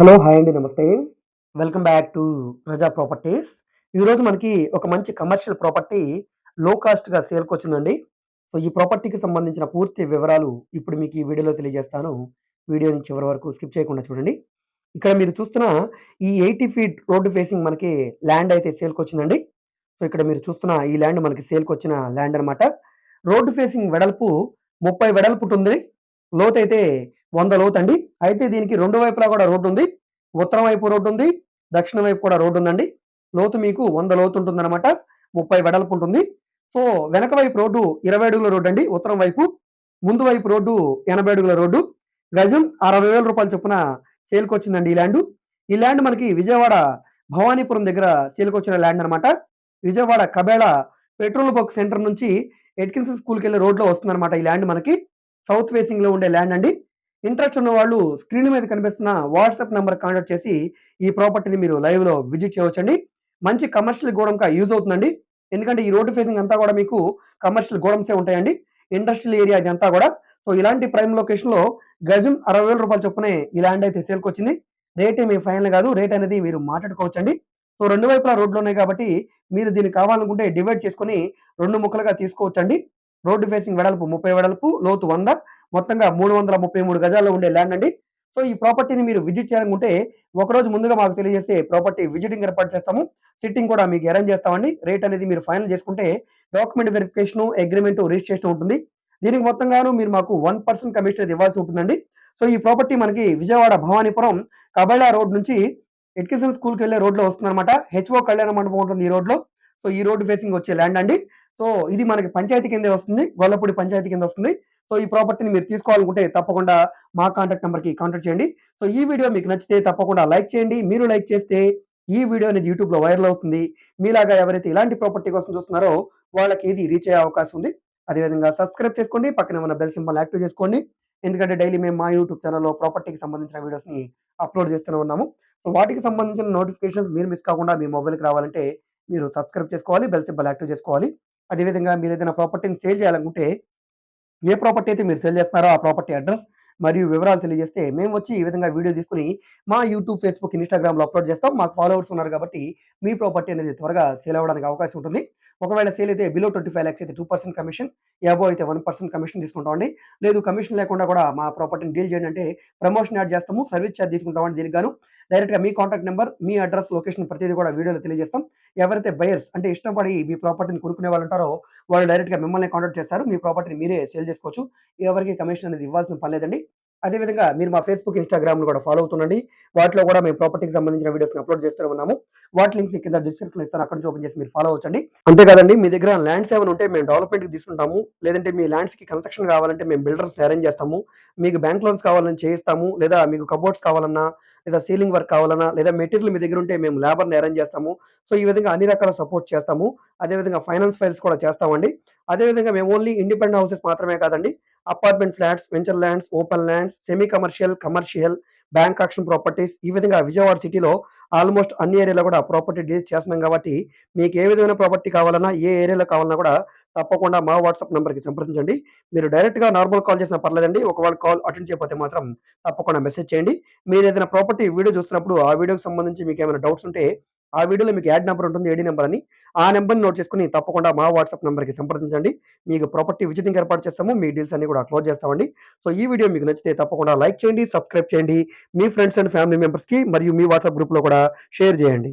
Hello! Hi అండి. నమస్తే. Welcome back to Praja properties. ఈరోజు మనకి ఒక మంచి కమర్షియల్ ప్రాపర్టీ లో కాస్ట్‌గా సేల్‌కొచ్చిందండి. సో, ఈ ప్రాపర్టీకి సంబంధించిన పూర్తి వివరాలు ఇప్పుడు మీకు ఈ వీడియోలో తెలియజేస్తాను. వీడియోని చివరి వరకు స్కిప్ చేయకుండా చూడండి. ఇక్కడ మీరు చూస్తున్న ఈ 80 ఫీట్ రోడ్డు ఫేసింగ్ మనకి ల్యాండ్ అయితే సేల్‌కొచ్చిందండి. సో, ఇక్కడ మీరు చూస్తున్న ఈ ల్యాండ్ మనకి సేల్‌కొచ్చిన ల్యాండ్ అనమాట. రోడ్డు ఫేసింగ్ వెడల్పు ముప్పై వెడల్పు ఉంటుంది లోతైతే 100 లోతండి. అయితే దీనికి రెండు వైపులా కూడా రోడ్డు ఉంది ఉత్తరం వైపు రోడ్డు ఉంది దక్షిణం వైపు కూడా రోడ్డు ఉందండి లోతు మీకు వంద లోతు ఉంటుందనమాట ముప్పై వెడల్పు ఉంటుంది సో, వెనక వైపు రోడ్డు 20 అడుగుల రోడ్డండి ఉత్తరం వైపు. ముందు వైపు రోడ్డు 80 అడుగుల రోడ్డు. గజం అరవై వేల రూపాయలు చొప్పున సేల్‌కొచ్చిందండి ఈ ల్యాండ్ ఈ ల్యాండ్ మనకి విజయవాడ భవానీపురం దగ్గర సేల్‌కొచ్చిన ల్యాండ్ అనమాట. Vijayawada Kabela petrol bunk centre నుంచి ఎడ్కిన్స్ స్కూల్కి వెళ్ళే రోడ్‌లో వస్తుందన్నమాట ఈ ల్యాండ్ మనకి. సౌత్ ఫేసింగ్‌లో ఉండే ల్యాండ్ అండి. ఇంట్రెస్ట్ ఉన్నవాళ్ళు స్క్రీన్ మీద కనిపిస్తున్న వాట్సాప్ నెంబర్ కాంటాక్ట్ చేసి ఈ ప్రాపర్టీని మీరు లైవ్‌లో విజిట్ చేయవచ్చండి. మంచి కమర్షియల్ గోడంగా యూజ్ అవుతుందండి. ఎందుకంటే ఈ రోడ్డు ఫేసింగ్ అంతా కూడా మీకు కమర్షియల్ గోడమ్సే ఉంటాయండి. ఇండస్ట్రియల్ ఏరియా ఇదంతా కూడా. సో, ఇలాంటి ప్రైమ్ లొకేషన్‌లో గజం అరవై వేల రూపాయలు చొప్పునే ఈ ల్యాండ్ అయితే సేల్‌కొచ్చింది. రేట్ మీ ఫైనల్ కాదు. రేట్ అనేది మీరు మాట్లాడుకోవచ్చండి. సో, రెండు వైపులా రోడ్లున్నాయి కాబట్టి మీరు దీన్ని కావాలనుకుంటే డివైడ్ చేసుకొని రెండు ముక్కలుగా తీసుకోవచ్చండి. రోడ్డు ఫేసింగ్ వెడల్పు 30 వెడల్పు, లోతు వంద మొత్తంగా 333 గజాల్లో ఉండే ల్యాండ్ అండి. సో, ఈ ప్రాపర్టీని మీరు విజిట్ చేయాలనుకుంటే ఒకరోజు ముందుగా మాకు తెలియజేస్తే ప్రాపర్టీ విజిటింగ్ ఏర్పాటు చేస్తాము. సిట్టింగ్ కూడా మీకు అరేంజ్ చేస్తామండి. రేట్ అనేది మీరు ఫైనల్ చేసుకుంటే డాక్యుమెంట్ వెరిఫికేషన్ అగ్రిమెంట్ రిజిస్ట్రేషన్ ఉంటుంది. దీనికి మొత్తంగాను మీరు మాకు వన్ పర్సెంట్ కమిషన్ అనేది ఇవ్వాల్సి ఉంటుందండి. సో, ఈ ప్రాపర్టీ మనకి విజయవాడ భవానీపురం కబేళా రోడ్ నుంచి ఎడ్యుకేషన్ స్కూల్కి వెళ్ళే రోడ్‌లో వస్తుందన్నమాట హెచ్ఓ కళ్యాణ మండపం ఉంటుంది ఈ రోడ్‌లో. సో, ఈ రోడ్ ఫేసింగ్ వచ్చే ల్యాండ్ అండి. సో, ఇది మనకి పంచాయతీ కిందే వస్తుంది. గొల్లపూడి పంచాయతీ కింద వస్తుంది. సో, ఈ ప్రాపర్టీని మీరు తీసుకోవాలనుకుంటే తప్పకుండా మా కాంటాక్ట్ నెంబర్కి కాంటాక్ట్ చేయండి. సో, ఈ వీడియో మీకు నచ్చితే తప్పకుండా లైక్ చేయండి. మీరు లైక్ చేస్తే ఈ వీడియో అనేది యూట్యూబ్‌లో వైరల్ అవుతుంది. మీలాగా ఎవరైతే ఇలాంటి ప్రాపర్టీ కోసం చూస్తున్నారో వాళ్ళకి ఇది రీచ్ అయ్యే అవకాశం ఉంది. అదేవిధంగా సబ్స్క్రైబ్ చేసుకోండి. పక్కనే ఉన్న బెల్ సింబల్ యాక్టివ్ చేసుకోండి. ఎందుకంటే డైలీ మేము మా యూట్యూబ్ ఛానల్లో ప్రాపర్టీకి సంబంధించిన వీడియోస్‌ని అప్‌లోడ్ చేస్తూనే ఉన్నాము. సో, వాటికి సంబంధించిన నోటిఫికేషన్స్ మీరు మిస్ కాకుండా మీ మొబైల్‌కి రావాలంటే మీరు సబ్స్క్రైబ్ చేసుకోవాలి. బెల్ సింబల్ యాక్టివ్ చేసుకోవాలి. అదేవిధంగా ఏదైనా ప్రాపర్టీని సేల్ చేయాలనుకుంటే ఏ ప్రాపర్టీ అయితే మీరు సేల్ చేస్తున్నారో ఆ ప్రాపర్టీ అడ్రస్ మరియు వివరాలు తెలియజేస్తే మేము వచ్చి ఈ విధంగా వీడియో తీసుకొని మా యూట్యూబ్, ఫేస్‌బుక్, ఇన్‌స్టాగ్రామ్‌లో అప్‌లోడ్ చేస్తాం. మాకు ఫాలోవర్స్ ఉన్నారు కాబట్టి మీ ప్రాపర్టీ అనేది త్వరగా సేల్ అవ్వడానికి అవకాశం ఉంటుంది. ఒకవేళ సేల్ అయితే బిలో 25 లాక్స్ అయితే టూ పర్సెంట్ కమిషన్, ఎబో అయితే వన్ పర్సెంట్ కమిషన్ తీసుకుంటామండి. లేదు కమిషన్ లేకుండా కూడా మా ప్రాపర్టీని డీల్ చేయండి అంటే ప్రమోషన్ యాడ్ చేస్తాము. సర్వీస్ ఛార్జ్ తీసుకుంటామండి దీనికి గాను. డైరెక్ట్‌గా మీ కాంటాక్ట్ నెంబర్ మీ అడ్రస్ లొకేషన్ ప్రతిదీ కూడా వీడియోలో తెలియజేస్తాం. ఎవరైతే బయర్స్ అంటే ఇష్టపడి మీ ప్రాపర్టీని కొనుక్కునే వాళ్ళు ఉంటారో వాళ్ళు డైరెక్ట్‌గా మిమ్మల్ని కాంటాక్ట్ చేస్తారు. మీ ప్రాపర్టీని మీరే సేల్ చేసుకోవచ్చు. ఎవరికీ కమిషన్ అనేది ఇవ్వాల్సిన పని లేదండి. అదేవిధంగా మీరు మా ఫేస్‌బుక్, ఇన్స్టాగ్రామ్ను కూడా ఫాలో అవుతుండండి. వాటిలో కూడా మేము ప్రాపర్టీకి సంబంధించిన వీడియోస్‌ని అప్‌లోడ్ చేస్తూనే ఉన్నాము. వాటి లింక్స్ కింద డిస్క్రిప్షన్ ఇస్తాను. అక్కడ నుంచి ఓపెన్ చేసి మీరు ఫాలో అవ్వచ్చండి. అంతేకాదండి మీ దగ్గర ల్యాండ్స్ ఏమైనా ఉంటే మేము డెవలప్‌మెంట్‌కి తీసుకుంటాము. లేదంటే మీ ల్యాండ్స్‌కి కన్‌స్ట్రక్షన్ కావాలంటే మేము బిల్డర్స్ అరేంజ్ చేస్తాము. మీకు బ్యాంక్ లోన్స్ కావాలని చేయిస్తాము. లేదా మీకు కబోర్డ్స్ కావాలన్నా, లేదా సీలింగ్ వర్క్ కావాలన్నా, లేదా మెటీరియల్ మీ దగ్గర ఉంటే మేము లేబర్‌ని అరేంజ్ చేస్తాము. సో, ఈ విధంగా అన్ని రకాల సపోర్ట్ చేస్తాము. అదేవిధంగా ఫైనాన్స్ ఫైల్స్ కూడా చేస్తామండి. అదేవిధంగా మేము ఓన్లీ ఇండిపెండెంట్ హౌసెస్ మాత్రమే కాదండి. Apartment flats, venture lands, open lands, semi commercial, commercial, bank auction properties ఈ విధంగా విజయవాడ సిటీలో ఆల్‌మోస్ట్ అన్ని ఏరియాలో కూడా ప్రాపర్టీ డీల్ చేస్తున్నాం కాబట్టి మీకు ఏ విధమైన ప్రాపర్టీ కావాలన్నా, ఏ ఏరియాలో కావాలన్నా కూడా తప్పకుండా మా వాట్సాప్ నెంబర్కి సంప్రదించండి. మీరు డైరెక్ట్‌గా నార్మల్ కాల్ చేసినా పర్లేదండి. ఒకవేళ కాల్ అటెండ్ చేయకపోతే మాత్రం తప్పకుండా మెసేజ్ చేయండి. మీరు ఏదైనా ప్రాపర్టీ వీడియో చూస్తున్నప్పుడు ఆ వీడియోకి సంబంధించి మీకు ఏమైనా డౌట్స్ ఉంటే ఆ వీడియోలో మీకు యాడ్ నెంబర్ ఉంటుంది. ఏడీ నెంబర్ అని. ఆ నెంబర్ని నోట్ చేసుకొని తప్పకుండా మా వాట్సాప్ నెంబర్కి సంప్రదించండి. మీకు ప్రాపర్టీ విజిటింగ్ ఏర్పాటు చేస్తాము. మీ డీల్స్ అన్ని కూడా క్లోజ్ చేస్తామండి. సో, ఈ వీడియో మీకు నచ్చితే తప్పకుండా లైక్ చేయండి, సబ్స్క్రైబ్ చేయండి. మీ ఫ్రెండ్స్ అండ్ ఫ్యామిలీ మెంబర్స్‌కి మరియు మీ వాట్సాప్ గ్రూప్‌లో కూడా షేర్ చేయండి.